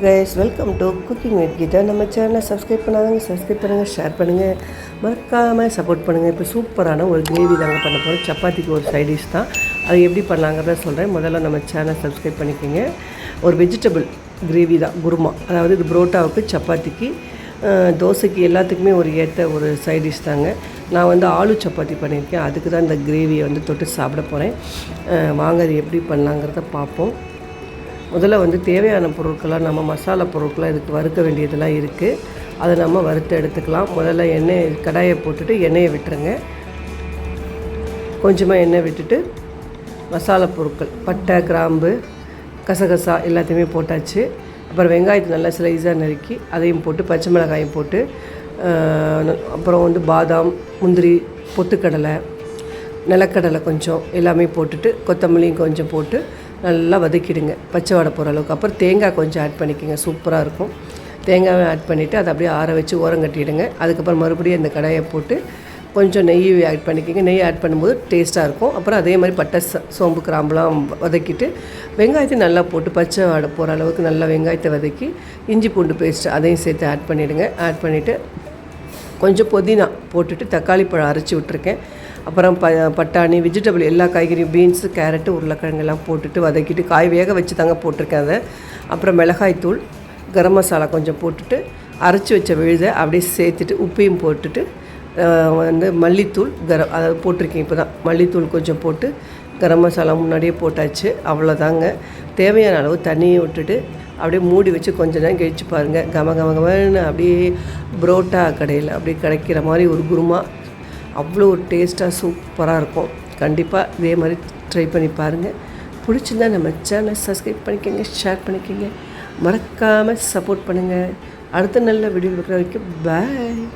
Guys welcome to cooking with Geetha நம்ம சேனலை subscribe பண்ணாதாங்க சப்ஸ்கிரைப் பண்ணுங்கள் ஷேர் பண்ணுங்கள் மறக்காமல் சப்போர்ட் பண்ணுங்கள் இப்போ சூப்பரான ஒரு கிரேவி தாங்க பண்ண போகிறோம் சப்பாத்திக்கு ஒரு சைடிஷ் தான். அது எப்படி பண்ணலாங்கிறத சொல்கிறேன் முதல்ல நம்ம சேனலை சப்ஸ்கிரைப் பண்ணிக்கோங்க. ஒரு வெஜிடபிள் கிரேவி தான் குருமா. அதாவது இது புரோட்டாவுக்கு சப்பாத்திக்கு தோசைக்கு எல்லாத்துக்குமே ஒரு ஏற்ற ஒரு சைடிஷ் தாங்க. நான் வந்து ஆலு சப்பாத்தி பண்ணியிருக்கேன். அதுக்கு தான் இந்த கிரேவியை வந்து தொட்டு சாப்பிட போகிறேன் வாங்க அது எப்படி பண்ணலாங்கிறத பார்ப்போம். முதல்ல வந்து தேவையான பொருட்களாக நம்ம மசாலா பொருட்களாக இதுக்கு வறுக்க வேண்டியதெல்லாம் இருக்குது அதை நம்ம வறுத்து எடுத்துக்கலாம். முதல்ல எண்ணெய் கடாயை போட்டுட்டு எண்ணெயை விட்டுருங்க. கொஞ்சமாக எண்ணெய் விட்டுட்டு மசாலா பொருட்கள் பட்டை கிராம்பு கசகசா எல்லாத்தையுமே போட்டாச்சு. அப்புறம் வெங்காயத்தை நல்லா ஸ்லைஸாக நறுக்கி அதையும் போட்டு பச்சை மிளகாயும் போட்டு அப்புறம் வந்து பாதாம் முந்திரி பொத்துக்கடலை நிலக்கடலை கொஞ்சம் எல்லாமே போட்டுட்டு கொத்தமல்லியும் கொஞ்சம் போட்டு நல்லா வதக்கிடுங்க. பச்சை வடை போகிற அளவுக்கு. அப்புறம் தேங்காய் கொஞ்சம் ஆட் பண்ணிக்கோங்க. சூப்பராக இருக்கும். தேங்காவை ஆட் பண்ணிவிட்டு அதை அப்படியே ஆற வச்சு ஓரம் கட்டிடுங்க. அதுக்கப்புறம் மறுபடியும் அந்த கடாயை போட்டு கொஞ்சம் நெய் ஆட் பண்ணிக்கோங்க. நெய் ஆட் பண்ணும்போது டேஸ்ட்டாக இருக்கும். அப்புறம் அதே மாதிரி பட்டை சோம்பு கிராம்புலாம் வதக்கிட்டு வெங்காயத்தை நல்லா போட்டு பச்சை வாடை போகிற அளவுக்கு நல்லா வெங்காயத்தை வதக்கி இஞ்சி பூண்டு பேஸ்ட் அதையும் சேர்த்து ஆட் பண்ணிவிடுங்க ஆட் பண்ணிவிட்டு கொஞ்சம் புதினா போட்டுட்டு தக்காளி பழம் அரைச்சி விட்ருக்கேன் அப்புறம் ப பட்டாணி வெஜிடபிள் எல்லா காய்கறியும் பீன்ஸு கேரட்டு உருளைக்கிழங்கெல்லாம் போட்டுட்டு வதக்கிட்டு காய் வேக வச்சு தாங்க போட்டிருக்கேன் அதை. அப்புறம் மிளகாய்த்தூள் கரம் மசாலா கொஞ்சம் போட்டுட்டு அரைச்சி வச்ச விழுதை அப்படியே சேர்த்துட்டு உப்பையும் போட்டுட்டு வந்து மல்லித்தூள் கரம் அதாவது போட்டிருக்கேன் இப்போ தான் மல்லித்தூள் கொஞ்சம் போட்டு கரம் மசாலா முன்னாடியே போட்டாச்சு அவ்வளோதாங்க தேவையான அளவு தண்ணியை விட்டுட்டு அப்படியே மூடி வச்சு கொஞ்ச நேரம் கழிச்சு பாருங்கள் கம கம கமன்னு அப்படியே புரோட்டா கடையில் அப்படியே கிடைக்கிற மாதிரி ஒரு குருமா. அவ்வளோ ஒரு டேஸ்ட்டாக சூப்பராக இருக்கும். கண்டிப்பாக இதே மாதிரி ட்ரை பண்ணி பாருங்கள் பிடிச்சிருந்தா நம்ம சேனலை சப்ஸ்கிரைப் பண்ணிக்கோங்க ஷேர் பண்ணிக்கோங்க. மறக்காமல் சப்போர்ட் பண்ணுங்கள் அடுத்த நல்ல வீடியோ இருக்கிற வரைக்கும் பாய்